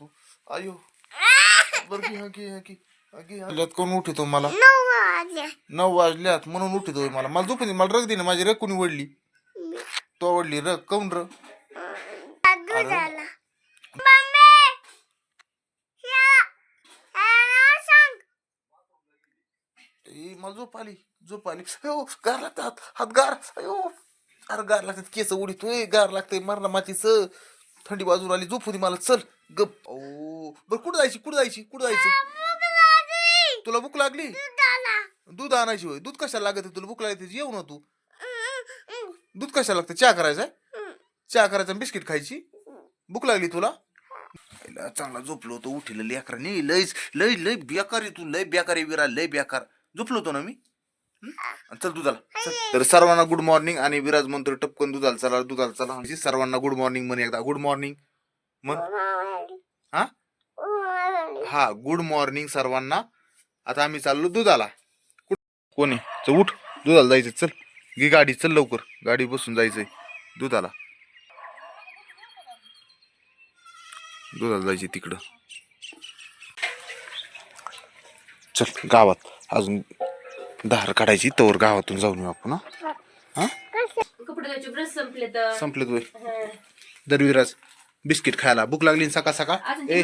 तू आयो. बरं की हा की हा की हा की हा. कोण उठितो मला? नऊ वाजल्यात म्हणून उठितोय मला. मला झोपली मला रग दिली माझी रग कोणी वडली तो वडली रग. काऊन र ए, मला झोप आली. झोप आली. अयो गार लागतात हात. गार. अयो. अरे गार लागतात केस उडीतोय. गार लागतंय. मरणा मातीच थंडी बाजूला आली. झोप होती मला. चल. गप. ओ बर कुठं जायची कुठं जायची कुठं जायचं? तुला भूक लागली? दूध आणायची होय. दूध कशाला लागत आहे? तुला? भूक लागली त्याची येऊ ना तू. दूध कशाला लागतं? चहा करायचा चहा करायचा बिस्किट खायची? भूक लागली तुला? चांगला झोपलो होतो उठिलं लेकराने लय लय लय बेकार आहे तू लय बेकार आहे विरा लय बेकार. झोपलो होतो ना मी? हं? चल दुधाला. चल. तर सर्वांना गुड मॉर्निंग आणि विराज म्हणतो टपकन दुधाला चला दुधाला चला. म्हणजे सर्वांना गुड मॉर्निंग म्हणे एकदा. गुड मॉर्निंग मग? हा? हा गुड मॉर्निंग सर्वांना. आता आम्ही चाललो दुधाला. कोणी? चल उठ. दुधाला जायचं चल. घे गाडी चल लवकर. गाडी बसून जायचंय दुधाला. दुधाला जायचे तिकडं. चल गावात. अजून धार काढायची तवर गावातून जाऊन येऊ आपण हा? कपडे ब्रश संपले तर संपले तुझे दरविराज बिस्किट खायला. भूक लागली ना सकाळ सकाळ? ए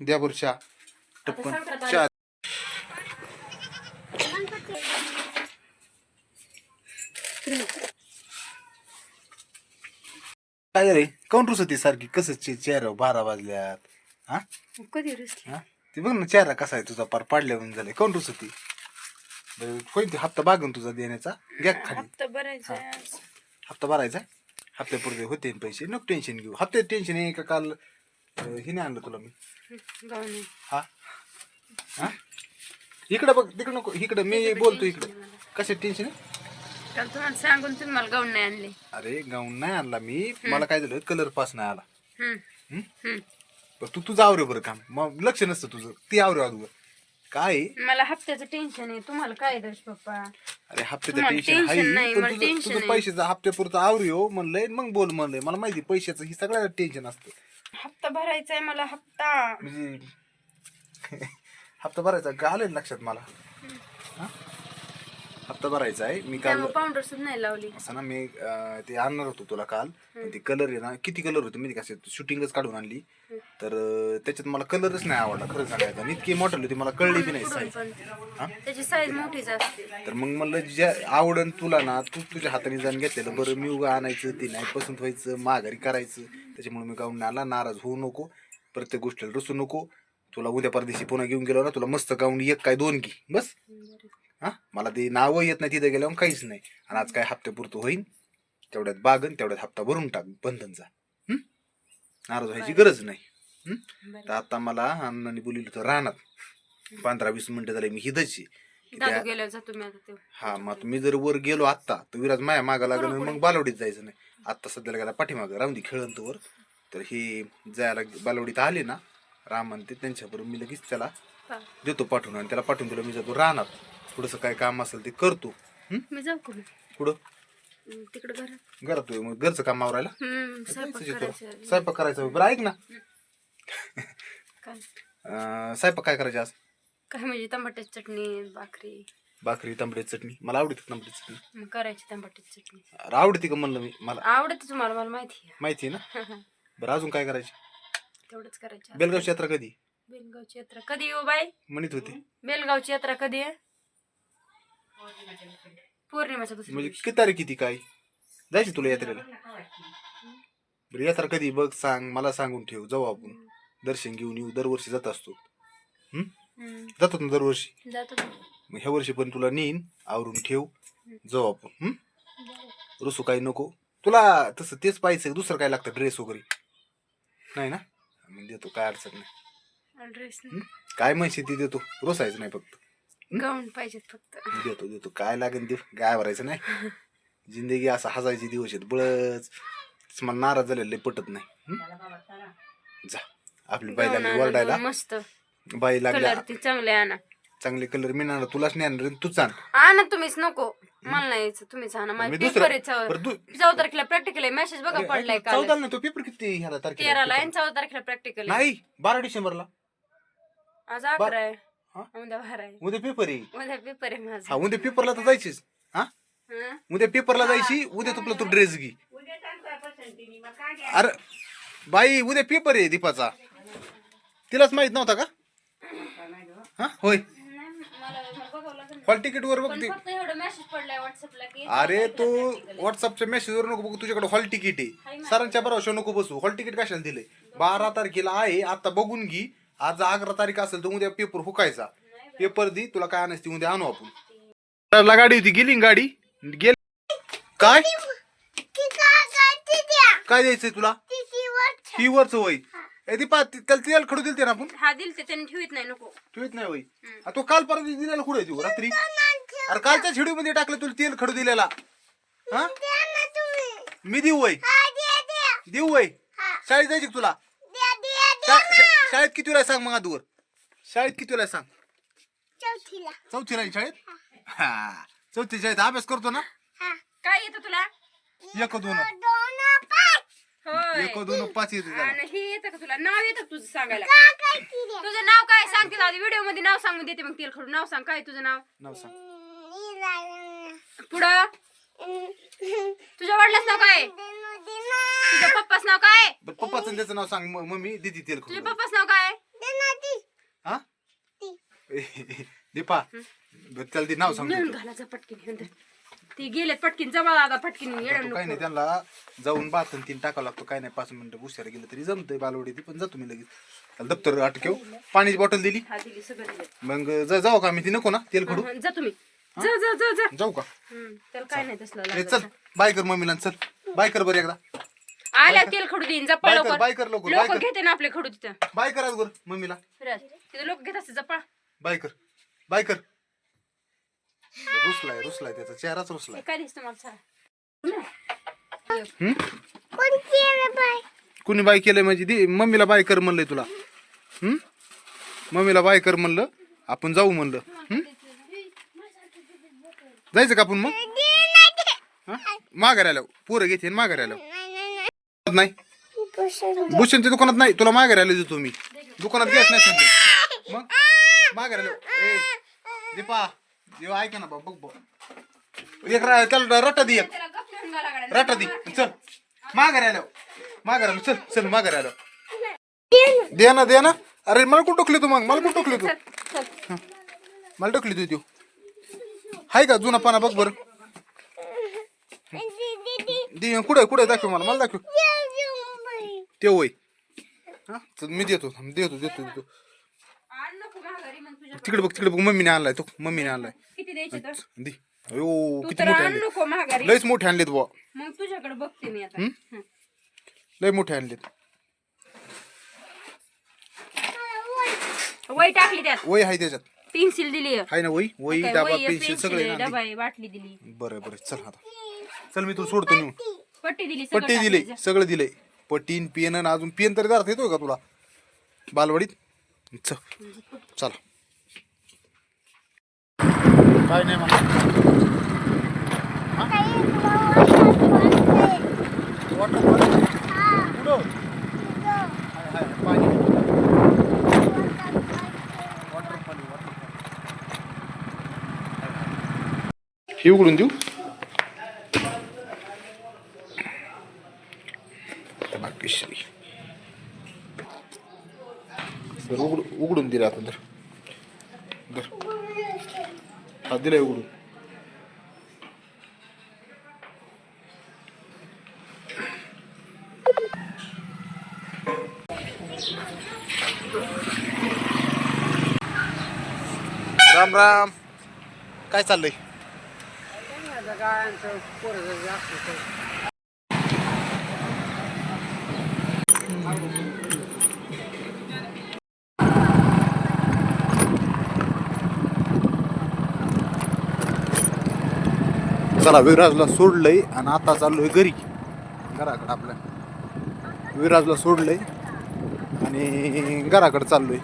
द्या बरं चहा. टपकन. चहा. काय रे? काऊन रुसती सारखी? कसं चे- चेहरा बारा वाजल्यात? हा? कधी रुसली? ते बघ ना चेहरा कसा आहे तुझा पार पाडल्यावर झालाय. काऊन रुसती? बरं होईल ते हप्ता बागून तुझा देण्याचा? घ्या खाली. हप्ता भरायचा? हप्त्यापुरते होते पैसे. नको टेन्शन घेऊ. हप्त्यात टेन्शन आहे का काल अं, हिने आणलं तुला मी? हा? हा? इकडं बघ तिकडं नको. इकडं मी बोलतो इकडं. कशा टेन्शन आहे? काल तुम्हाला सांगून तुम्ही मला गाऊन नाही आणले. अरे गाऊन नाही आणला मी. मला काय झालं कलर पास नाही आला. हम्म, हम्म? हम्म. बरं तू तुझं आवरे बरं काम. मग लक्ष नसतं तुझं. ती आवरे अगोदर. काय? आहे? मला हप्त्याचं टेन्शन आहे. तुम्हाला काय दोष पप्पा? अरे हप्त्याचं तुम्हाला टेन्शन tension आहे. नाही, पण मला तुझं tension तुझं आहे. पैशाचं हप्त्यापुरतं आवरी हो म्हणलंय मग बोल म्हणलंय. मला माहिती पैशाचं ही सगळ्याला टेन्शन असतं. हप्ता भरायचा आहे मला हप्ता. म्हणजे हप्ता भरायचा का आलं लक्षात मला? हा? हप्ता भरायचा आहे. मी काल पावडर सुद्धा नाही लावली. असं ना मी अं, ते आणणार होतो तुला काल. पण ते कलर आहे ना किती कलर होते मी कसे शूटिंगच काढून आणली. तर अं, त्याच्यात मला कलरच नाही आवडला खरं सांगायचं आणि इतकी मोठं होती मला कळली बी नाही साईज पण हा? त्याची साईज मोठीच असते. तर मग म्हणलं ज्या आवडन तुला ना तू तुझ्या हाताने जाऊन घेतलेलं बरं मी उगा आणायचं ते नाही पसंत व्हायचं माघारी करायचं. त्याच्यामुळे मी गाऊन आला नाराज होऊ नको. प्रत्येक गोष्टीला रसू नको. तुला उद्या परदेशी पुन्हा घेऊन गेलो ना तुला मस्त गाऊन एक काय दोन घे बस. हा? मला ते नावं येत नाही तिथं गेल्यावर काहीच नाही. आणि आज काय हप्त्यापुरतं होईन तेवढ्यात बागन तेवढ्यात हप्ता भरून टाक बंधनचा हं? नाराज व्हायची गरज नाही. हं? तर आता मला अण्णांनी बोलिलं होतं रानात. पंधरा वीस मिनिटं झाले मी हिदची दादू गेल्यावर जातो मी आता ते हा मग मी जर वर गेलो आत्ता तर विराज माया मागा लागेल आणि मग बालवडीत जायचं नाही. आत्ता सध्याला गेला पाठीमागं राहून दे खेळंत वर. तर हे जायला बालवडीत आले ना राम आणि ते त्यांच्याबरोबर मी लगेच त्याला. देतो पाठवून. आणि त्याला पाठवून दिलं मी जातो रानात. थोडंसं काय काम असेल ते करतो हं? मी जाऊ का मग? कुठं? हम्म, तिकडे घरात. घरात होय, मग घरचं काम आवरायला? हम्म, स्वयंपाक जायचं करायचा तुला. स्वयंपाक करायचा होय. बरं ऐक ना. काय? अं, स्वयंपाक काय करायचे आज? काय म्हणजे टमाट्याची चटणी भाकरी. भाकरी तांबड्याची चटणी. मला आवडते तांबड्याची चटणी. मग करायची टमाट्याची चटणी. अरे आवडते का म्हणलं मी? मला आवडते तुम्हाला मला माहिती माहिती आहे ना? आहे बरं अजून काय करायचे? तेवढंच करायचं. बेलगावची यात्रा कधी? बेलगावची यात्रा कधी येऊ बाई? म्हणत होते. बेलगावची यात्रा कधी आहे? पौर्णिमेच्या दुसऱ्या म्हणजे दिवशी. किती तारीख किती काय? जायची तुला यात्रेला? बरं यात्रा कधी बघ सांग मला सांगून ठेव जाऊ आपण. दर्शन घेऊन येऊ दरवर्षी जात असतो? हम्म, जातात ना दरवर्षी? जातो. मग ह्या वर्षी पण तुला नेईन आवरून ठेव जाऊ आपण. हं? रुसू काही नको. तुला तसं तेच पाहिजे दुसरं काय लागतं ड्रेस वगैरे? नाही ना? मग देतो काय अडचण नाही. ड्रेस? काय म्हणशील ती देतो. रोसायचं नाही फक्त. गाऊन पाहिजेत फक्त. देतो देतो. काय लागेल ते? काय भरायचं नाही. जिंदगी असं हसायची दिवस आहेत. बळच. मला नाराज झालेलं पटत नाही. हं? जा. आपली बाई लागली आणा वरडायला. मस्त. बाई लागल्या. कलर ते चांगले आणा. चांगले कलर मी आणणार तुलाच नाही आणणार तूच आण. आणा तुम्हीच नको. मला नाही यायचं तुम्ही सांगा मी माझे पेपर आहे चौ- बरं, दु- चौदा तारखेला प्रॅक्टिकल आहे. मेसेज बघा पडलाय ऐक ना, काल चौदाला ना तो पेपर किती ह्याला तारखेला तेराला आहे? आणि चौदा तारखेला प्रॅक्टिकल आहे. नाही बारा डिसेंबरला. आज अकरा आहे. हा? उद्या बारा आहे उद्या पेपर आहे. उद्या पेपर आहे हा माझा उद्या पेपरला तर जायचीच. हा? हं? उद्या पेपरला जायची उद्या तुला तू ड्रेस घे. अरे बाई उद्या पेपर आहे दीपाचा. तिलाच माहीत नव्हता का? हा? होय. नाही, मला बघावं लागेल. हॉल तिकीट वर पण बघते फक्त एवढं मेसेज पडलाय व्हॉट्सअपला की अरे तू व्हॉट्सअपच्या मेसेज वर नको बघू तुझ्याकडे हॉल तिकीट आहे. सरांच्या भरोशा नको बसू. हॉल तिकीट कशाला दिले बारा तारखेला आहे आता बघून घे. आज अकरा तारीख असेल तर उद्या पेपर हुकायचा. पेपर दे तुला काय आणायची उद्या आणू आपण. गाडी होती गेली ना गाडी? गेली. काय? काय द्यायचंय तुला? ही वरच वय. ए दीपा ती- त्याला तेल खडू दिलते ना आपण? हा दिल ते त्यांनी ठेवीत नाही नको. ठेवीत नाही वय. आ, तो काल परत दिलेला कुठे तू रात्री? अरे कालच्या झिडू मध्ये टाकलं तुला तेल खडू दिलेला. हा? मी देऊ वय. देऊ वय. शाळेत जायची का तुला? शा- शाळेत किती वेळा सांग मग आधूवर शाळेत किती वेळा सांग? चौथीला. आहे शाळेत? हा. चौथी शाळेत अभ्यास करतो ना? काय येतं तुला? एक दोन. होय. एक दोन पाच येते त्याला आणि हे येतं का तुला? नाव येतं का तुझं सांगायला? तुझं नाव काय? सांग तिला व्हिडिओमध्ये नाव सांगून देते मग तिला खडून. नाव सांग. काय तुझं नाव? नाव सांग. पुढं? तुझ्या वडिलाच नाव काय तुझ्या नाव काय? बरं, पप्पाचं त्याचं नाव सांग. म- मम्मी दिदी तेल तुझ्या पप्पाच नाव काय? हा? दीपा. बरं, त्याला ते नाव सांग घालायचं पटकीन नंतर. ती गेले पटकीन जमा दादा पटकीन काही नाही नको. त्यांना जाऊन बातन तीन टाकावं लागतो. काय नाही पाच मिनिटं उशिरा गेलं तरी जमतंय बालवडी ती पण जातो मी लगेच. त्याला दप्तर अटकेव. पाण्याची बॉटल दिली. हा दिली सगळं दिलं. मग जा- जाऊ का मी ती? नको ना तेल खडू. जा तुम्ही. जा जा जा जा. जाऊ का? हं, त्याला काय नाही तसलं ए. चल बाय कर मम्मीला चल. बाय कर बरं एकदा. आल्या तेल खडू देईन जपा बाय कर, लवकर. बाय कर लवकर, बाय लोक कर. घेते ना आपले खडू तिथं. बाय कर आज मम्मीला. फिरायला. तिथं लोक घेत असते जपा बाय कर बाय कर रुसलाय रुसलाय त्याचा. चेहराच रुसलाय. काय दिसतं मला. हम्म? कुणी बाय? केलंय म्हणजे दे मम्मीला बाय कर म्हणलंय तुला. हम्म मम्मीला बाय कर म्हणलं आपण जाऊ म्हणलं. हम्म? जायचं का आपण मग? हा? माघारी आल्यावर. पोरं घेते माघारी आल्यावर नाही? भूषणच्या दुकानात नाही? तुला माघारी आलो देतो मी. दुकानात गॅस नाही सध्या मग? माघारी आलो. ए दीपा देव ऐका ना बा बघ बघ एक रा- त्याला रट्टा दे एक. रट्टा दे. चल. माघारी आलो. माघारी आलो. चल चल माघारी आलो. दे ना दे ना. अरे मला कुठं टोकली तू मग? मला कुठं टोकली तू. मला टोकली तू तू हाय का जुना पाना? बघ बरं. दे कुठे कुठे दाखव मला. मला दाखव. ते होय. हा? चल मी देतो थांब, देतो देतो देतो. आण नको माघारी मग तुझ्या तिकडे बघ तिकडे बघ मम्मीने आणलाय तो मम्मीने आणलाय. किती द्यायचे तर? दे. अयो तू किती तर मोठे आण आणले नको माघारी. लयच मोठे आणलेत बुवा. मग तुझ्याकडे बघते मी आता. हं? लय मोठे आणलेत. वही टाकली त्यात. वय हाय त्याच्यात. पेन्सिल दिली. हाय ना वही? वही काय, डाबा वही आहे, पेन्सिल सगळे आहे, डबा आहे बाटली दिली. बरं बरं चल आता. चल मी तुला सोडतो नेऊन. पट्टी दिली सगळं पट्टी दिले. सगळं दिलंय. पट्टीन पेन आणि अजून पेन तरी दारात येतोय का तुला? बालवाडीत? चल चला. काय नाही वॉटर हे उघडून देऊ? भाग्यश्री तर उघड उघडून दिलं आता तर हा दिलाय उघडून राम राम काय चाललंय चला विराजला सोडलंय आणि आता चाललोय घरी. घराकडं आपल्या. विराजला सोडलंय आणि घराकडे चाललोय.